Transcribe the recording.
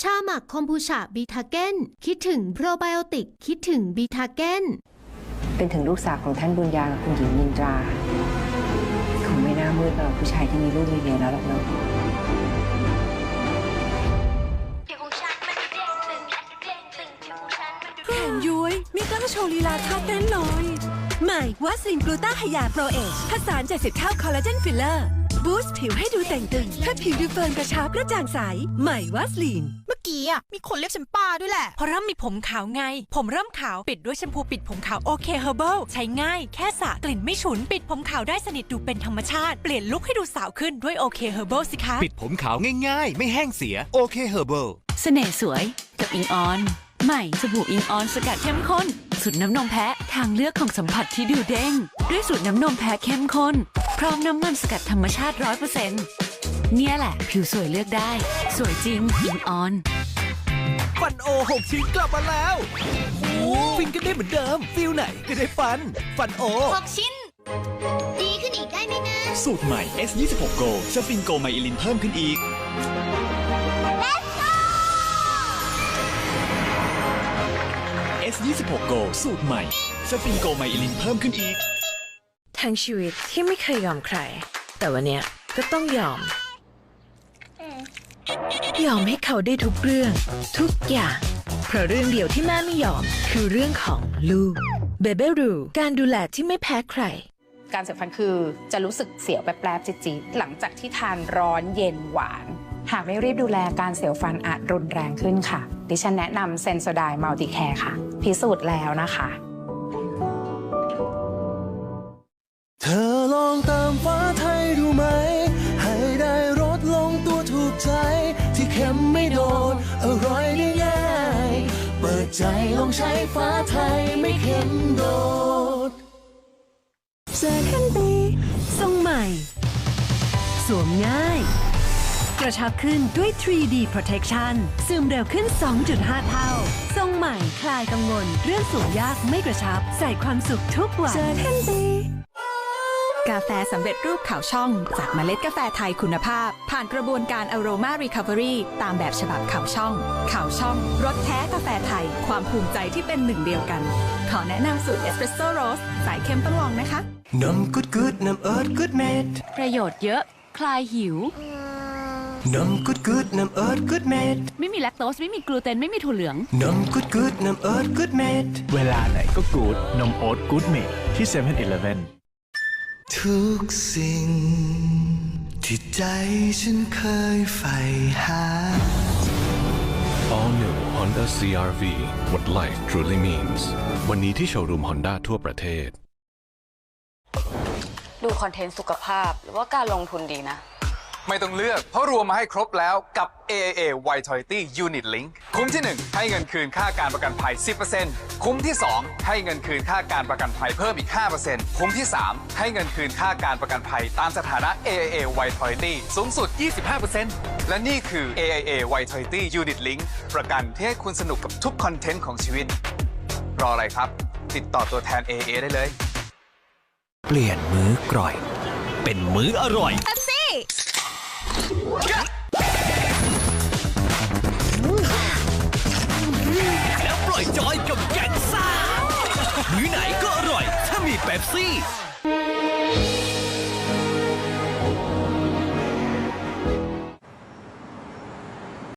ชาหมักคอมบูชาบีทาเกนคิดถึงโปรไบโอติก คิดถึงบีทาเกนเป็นถึงลูกสาวของท่านบุญญากับคุณหญิงมินตราคงไม่น่ามืดสำหรับผู้ชายที่มีลูกมีเมียแล้วหรอกเนาะผิวของฉันมันดูเด้งตึงและดูเด้งตึงผิวของฉันมันดูแขนย้วยมีกล้าโชว์ลีลาท่าเต้นเลยใหม่วัสลินกลูต้าไฮยาโปรเอชผสาน70เท่าคอลลาเจนฟิลเลอร์ บูสต์ผิวให้ดูแต่งตึงให้ผิวดูเฟิร์มกระชับกระจ่างใส ใหม่วัสลินเมื่อกี้อะมีคนเรียกฉันป้าด้วยแหละพอเริ่มมีผมขาวไง ผมเริ่มขาวปิดด้วยแชมพูปิดผมขาวโอเคเฮอร์เบิลใช้ง่ายแค่สระกลิ่นไม่ฉุน ปิดผมขาวได้สนิทดูเป็นธรรมชาติ เปลี่ยนลุคให้ดูสาวขึ้นด้วยโอเคเฮอร์เบิลสิคะปิดผมขาวง่ายๆ ไม่แห้งเสียโอเคเฮอร์เบิลเสน่ห์สวยกับอิงออนใหม่สบู่อิงออนสกัดเข้มข้นสูตรน้ำนมแพะทางเลือกของสัมผัสที่ดูเด้งด้วยสูตรน้ำนมแพะเข้มข้น พร้อมน้ำมันสกัดธรรมชาติร้อยเปอร์เซ็นต์เนี่ยแหละ ผิวสวยเลือกได้ สวยจริงอิงออน ฟันโอ6ชิ้นกลับมาแล้วฟินกันได้เหมือนเดิม ฟิลไหนก็ได้ฟัน ฟันโอหกชิ้น ดีขึ้นอีกได้ไหมนะ สูตรใหม่ S26 Go จะฟินโกไมอิลินเพิ่มขึ้นอีก S26 Go สูตรใหม่จะฟินโกไมอิลินเพิ่มขึ้นอีก ทั้งชีวิตที่ไม่เคยยอมใคร แต่วันเนี้ยก็ต้องยอม ยอมให้เขาได้ทุกเรื่อง ทุกอย่าง เพราะเรื่องเดียวที่แม่ไม่ยอม คือเรื่องของลูกเบเบรูการดูแลที่ไม่แพ้ใคร การเสียวฟันคือจะรู้สึกเสียวแป๊บๆจี๊ดๆหลังจากที่ทานร้อนเย็นหวาน หากไม่รีบดูแลการเสียวฟันอาจรุนแรงขึ้นค่ะ ดิฉันแนะนำเซนโซไดมัลติแคร์ค่ะ พิสูจน์แล้วนะคะ อลองตามฟ้าไทยดูไหม ให้ได้รสลงตัวถูกใจ ที่เค็มไม่โดน อร่อยได้ง่าย เปิดใจลองใช้ฟ้าไทยไม่เค็มโดดเจอกันดีทรงใหม่ สวมง่าย กระชับขึ้นด้วย 3D Protection ซึมเร็วขึ้น 2.5 เท่า ทรงใหม่คลายกังวล เรื่องสวมยากไม่กระชับ ใส่ความสุขทุกวันเจอกันดี กาแฟสำเร็จรูปขาวช่อง จากเมล็ดกาแฟไทยคุณภาพ ผ่านกระบวนการ Aroma Recovery ตามแบบฉบับขาวช่องขาวช่องรสแท้กาแฟไทย ความภูมิใจที่เป็นหนึ่งเดียวกัน ขอแนะนำสูตรเอสเปรสโซ่โรสสายเข้มต้องลองนะคะน้ำกุดกุดน้ำเอิร์ดกุดเม็ดประโยชน์เยอะคลายหิวน้ำกุดกุดน้ำเอิร์ดกุดเม็ดไม่มีแลคโตสไม่มีกลูเตนไม่มีถั่วเหลืองน้ำกุดกุดน้ำเอิร์ดกุดเม็ดเวลาไหนก็กูดนมโอ๊ตกูดเมดที่7 e เ e ่ e อ ทุกสิ่ง ที่ใจฉันเคยใฝ่หา All new Honda CRV What life truly means วันนี้ที่โชว์รูม Honda ทั่วประเทศ ดูคอนเทนต์สุขภาพหรือว่าการลงทุนดีนะ ไม่ต้องเลือก เพราะรวมมาให้ครบแล้วกับ AIA Vitality Unit Link คุ้มที่ 1 ให้เงินคืนค่าการประกันภัย 10%คุ้มที่ 2 ให้เงินคืนค่าการประกันภัยเพิ่มอีก 5%คุ้มที่ 3 ให้เงินคืนค่าการประกันภัยตามสถานะ AIA Vitality สูงสุด 25%และนี่คือ AIA Vitality Unit Link ประกันที่ให้คุณสนุกกับทุกคอนเทนต์ของชีวิต รออะไรครับ ติดต่อตัวแทน AIA ได้เลย เปลี่ยนมื้อกร่อย เป็นมื้ออร่อย แล้วปล่อยจอยกับแกงซ่ามื้อไหนก็อร่อย ถ้ามีเป๊ปซี่